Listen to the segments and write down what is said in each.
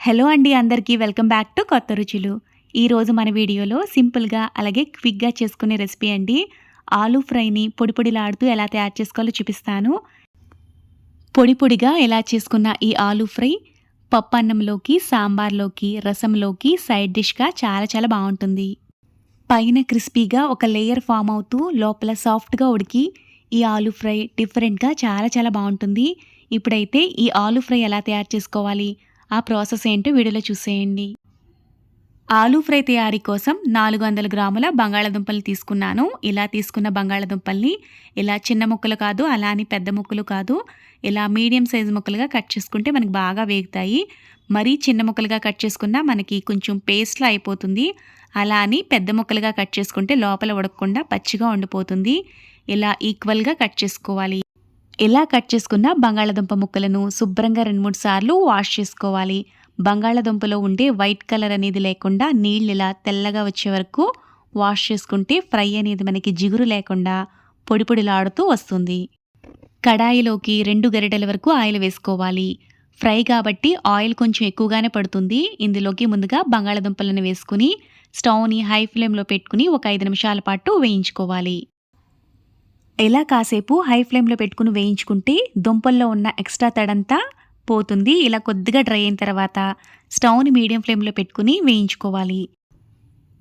Hello అండి అందరికీ welcome back to కొత్త రుచులు. ఈరోజు మన వీడియోలో సింపుల్గా అలాగే క్విక్గా చేసుకునే రెసిపీ అండి. ఆలూ ఫ్రైని పొడి పొడిలాడుతూ ఎలా తయారు చేసుకోవాలో చూపిస్తాను. పొడి పొడిగా ఎలా చేసుకున్న ఈ ఆలూ ఫ్రై పప్పు అన్నంలోకి సాంబార్లోకి రసంలోకి సైడ్ డిష్గా చాలా చాలా బాగుంటుంది. పైన క్రిస్పీగా ఒక లేయర్ ఫామ్ అవుతూ లోపల సాఫ్ట్గా ఉడికి ఈ ఆలూ ఫ్రై డిఫరెంట్గా చాలా చాలా బాగుంటుంది. ఇప్పుడైతే ఈ ఆలూ ఫ్రై ఎలా తయారు చేసుకోవాలి ఆ ప్రాసెస్ ఏంటో వీడియోలో చూసేయండి. ఆలూ ఫ్రై తయారీ కోసం నాలుగు వందల గ్రాముల బంగాళాదుంపలు తీసుకున్నాను. ఇలా తీసుకున్న బంగాళాదుంపల్ని ఇలా చిన్న ముక్కలు కాదు అలా అని పెద్ద ముక్కలు కాదు ఇలా మీడియం సైజు ముక్కలుగా కట్ చేసుకుంటే మనకి బాగా వేగుతాయి. మరీ చిన్న ముక్కలుగా కట్ చేసుకున్నా మనకి కొంచెం పేస్ట్లా అయిపోతుంది. అలా అని పెద్ద ముక్కలుగా కట్ చేసుకుంటే లోపల ఉడకకుండా పచ్చిగా ఉండిపోతుంది. ఇలా ఈక్వల్గా కట్ చేసుకోవాలి. ఇలా కట్ చేసుకున్న బంగాళాదుంప ముక్కలను శుభ్రంగా రెండు మూడు సార్లు వాష్ చేసుకోవాలి. బంగాళాదుంపలో ఉండే వైట్ కలర్ అనేది లేకుండా నీళ్ళు ఇలా తెల్లగా వచ్చే వరకు వాష్ చేసుకుంటే ఫ్రై అనేది మనకి జిగురు లేకుండా పొడి పొడిలాడుతూ వస్తుంది. కడాయిలోకి రెండు గరిటెల వరకు ఆయిల్ వేసుకోవాలి. ఫ్రై కాబట్టి ఆయిల్ కొంచెం ఎక్కువగానే పడుతుంది. ఇందులోకి ముందుగా బంగాళాదుంపలను వేసుకుని స్టవ్ని హై ఫ్లేమ్లో పెట్టుకుని ఒక ఐదు నిమిషాల పాటు వేయించుకోవాలి. ఎలా కాసేపు హై ఫ్లేమ్లో పెట్టుకుని వేయించుకుంటే దుంపల్లో ఉన్న ఎక్స్ట్రా తడంతా పోతుంది. ఇలా కొద్దిగా డ్రై అయిన తర్వాత స్టవ్ని మీడియం ఫ్లేమ్లో పెట్టుకుని వేయించుకోవాలి.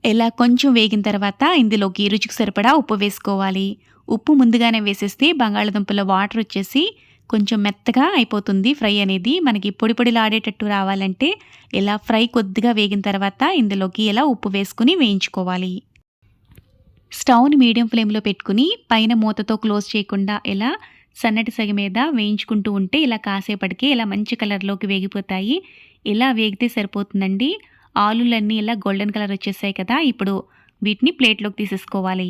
ఇలా కొంచెం వేగిన తర్వాత ఇందులోకి రుచికి సరిపడా ఉప్పు వేసుకోవాలి. ఉప్పు ముందుగానే వేసేస్తే బంగాళాదుంపలో వాటర్ వచ్చేసి కొంచెం మెత్తగా అయిపోతుంది. ఫ్రై అనేది మనకి పొడి పొడిలాడేటట్టు రావాలంటే ఇలా ఫ్రై కొద్దిగా వేగిన తర్వాత ఇందులోకి ఇలా ఉప్పు వేసుకుని వేయించుకోవాలి. స్టవ్ని మీడియం ఫ్లేమ్లో పెట్టుకుని పైన మూతతో క్లోజ్ చేయకుండా ఇలా సన్నటి సగ మీద వేయించుకుంటూ ఉంటే ఇలా కాసేపటికి ఇలా మంచి కలర్లోకి వేగిపోతాయి. ఇలా వేగితే సరిపోతుందండి. ఆలులన్నీ ఇలా గోల్డెన్ కలర్ వచ్చేసాయి కదా ఇప్పుడు వీటిని ప్లేట్లోకి తీసేసుకోవాలి.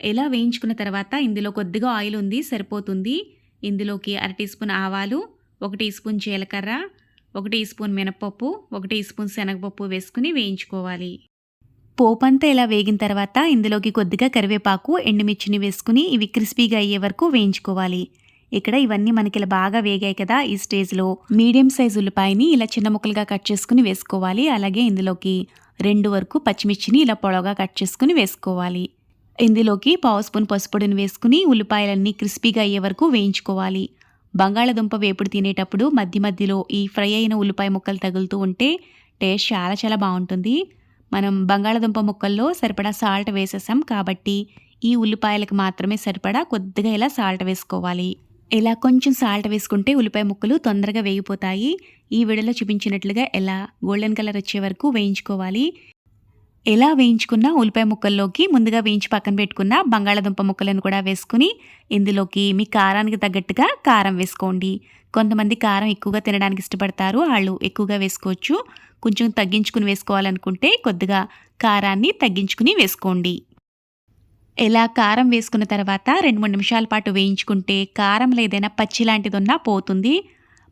ఇలా వేయించుకున్న తర్వాత ఇందులో కొద్దిగా ఆయిల్ ఉంది సరిపోతుంది. ఇందులోకి అర టీ స్పూన్ ఆవాలు ఒక టీ స్పూన్ జీలకర్ర ఒక టీ స్పూన్ మినపప్పు ఒక టీ స్పూన్ శనగపప్పు వేసుకుని వేయించుకోవాలి. పోపంతా ఇలా వేగిన తర్వాత ఇందులోకి కొద్దిగా కరివేపాకు ఎండుమిర్చిని వేసుకుని ఇవి క్రిస్పీగా అయ్యే వరకు వేయించుకోవాలి. ఇక్కడ ఇవన్నీ మనకి ఇలా బాగా వేగాయి కదా ఈ స్టేజ్లో. మీడియం సైజు ఉల్లిపాయని ఇలా చిన్న ముక్కలుగా కట్ చేసుకుని వేసుకోవాలి. అలాగే ఇందులోకి రెండు వరకు పచ్చిమిర్చిని ఇలా పొడవుగా కట్ చేసుకుని వేసుకోవాలి. ఇందులోకి పావు స్పూన్ పసుపొడిని వేసుకుని ఉల్లిపాయలన్నీ క్రిస్పీగా అయ్యే వరకు వేయించుకోవాలి. బంగాళదుంప వేపుడు తినేటప్పుడు మధ్య మధ్యలో ఈ ఫ్రై అయిన ఉల్లిపాయ ముక్కలు తగులుతూ ఉంటే టేస్ట్ చాలా చాలా బాగుంటుంది. మనం బంగాళదుంప ముక్కల్లో సరిపడా సాల్ట్ వేసేసాం కాబట్టి ఈ ఉల్లిపాయలకు మాత్రమే సరిపడా కొద్దిగా ఇలా సాల్ట్ వేసుకోవాలి. ఇలా కొంచెం సాల్ట్ వేసుకుంటే ఉల్లిపాయ ముక్కలు తొందరగా వేగిపోతాయి. ఈ విడలో చూపించినట్లుగా ఎలా గోల్డెన్ కలర్ వచ్చే వరకు వేయించుకోవాలి. ఎలా వేయించుకున్న ఉల్లిపాయ ముక్కల్లోకి ముందుగా వేయించి పక్కన పెట్టుకున్న బంగాళదుంప ముక్కలను కూడా వేసుకుని ఇందులోకి మీ కారానికి తగ్గట్టుగా కారం వేసుకోండి. కొంతమంది కారం ఎక్కువగా తినడానికి ఇష్టపడతారు. వాళ్ళు ఎక్కువగా వేసుకోవచ్చు. కొంచెం తగ్గించుకుని వేసుకోవాలనుకుంటే కొద్దిగా కారాన్ని తగ్గించుకుని వేసుకోండి. ఇలా కారం వేసుకున్న తర్వాత రెండు మూడు నిమిషాల పాటు వేయించుకుంటే కారంలో ఏదైనా పచ్చి లాంటిది ఉన్నా పోతుంది.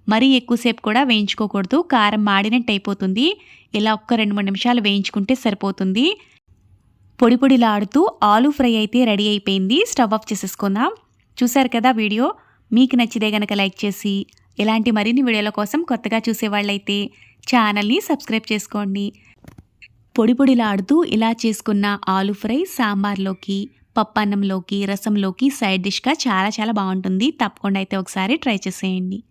మరీ ఎక్కువసేపు కూడా వేయించుకోకూడదు. కారం మాడినట్టు అయిపోతుంది. ఇలా ఒక్క రెండు మూడు నిమిషాలు వేయించుకుంటే సరిపోతుంది. పొడి పొడిలాడుతూ ఆలు ఫ్రై అయితే రెడీ అయిపోయింది. స్టవ్ ఆఫ్ చేసేసుకుందాం. చూసారు కదా వీడియో? మీకు నచ్చితే గనక లైక్ చేసి ఇలాంటి మరిన్ని వీడియోల కోసం కొత్తగా చూసేవాళ్ళైతే ఛానల్ని సబ్స్క్రైబ్ చేసుకోండి. పొడి పొడిలాడుతూ ఇలా చేసుకున్న ఆలు ఫ్రై సాంబార్లోకి పప్పన్నంలోకి రసంలోకి సైడ్ డిష్గా చాలా చాలా బాగుంటుంది. తప్పకుండా అయితే ఒకసారి ట్రై చేసేయండి.